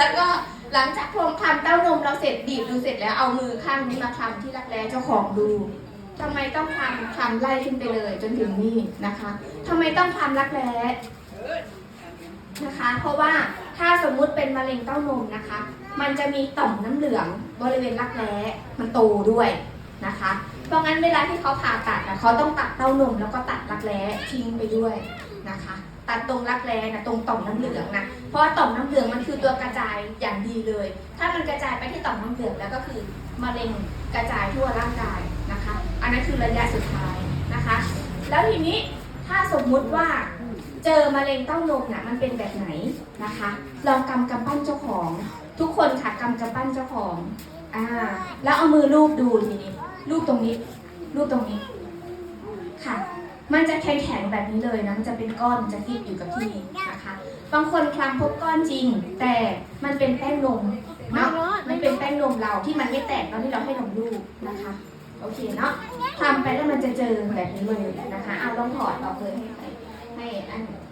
แล้วก็หลังจากพรมคลำเต้านมเราเสร็จบีบดูเสร็จแล้วเอามือข้างนี้มาคลำที่รักแร้เจ้าของดูทำไมต้องคลำคลำไล่ขึ้นไปเลย จนถึงนี่นะคะทำไมต้องคลำรักแร้นะคะ เพราะว่าถ้าสมมุติเป็นมะเร็งเต้านมนะคะ มันจะมีต่อมน้ำเหลืองบริเวณรักแร้มันโตด้วยนะคะ เพราะงั้นเวลาที่เขาผ่าตัดนะเขาต้องตัดเต้านมแล้วก็ตัดรักแร้ทิ้งไปด้วยนะคะ ตัดตรงรักแร้นะตรงต่อมน้ำเหลืองนะ เพราะต่อมน้ำเหลืองมันคือตัวกระจายอย่างดีเลย ถ้ามันกระจายไปที่ต่อมน้ำเหลืองแล้วก็คือมะเร็งกระจายทั่วร่างกายนะคะ อันนั้นคือระยะสุดท้ายนะคะ แล้วทีนี้ถ้าสมมุติว่าเจอมะเร็งเต้านมน่ะมันเป็นแบบไหนนะคะลองกำกำปั้นเจ้าของ ทุกคนค่ะกำกำปั้นเจ้าของอ่าแล้วเอามือลูบดูทีนี้ลูบตรงนี้ลูบตรงนี้ มันจะแข็งๆแบบนี้เลยนะ มันจะเป็นก้อน มันจะฟิตอยู่กับที่นะคะ บางคนคลำพบก้อนจริง แต่มันเป็นแป้งนมเนาะ มันเป็นแป้งนมเราที่มันไม่แตกตอนที่เราให้นมลูกนะคะ โอเคเนาะทำไปแล้วมันจะเจอแบบนี้เลยนะคะ เอาลองถอดออกเลยให้ให้อัน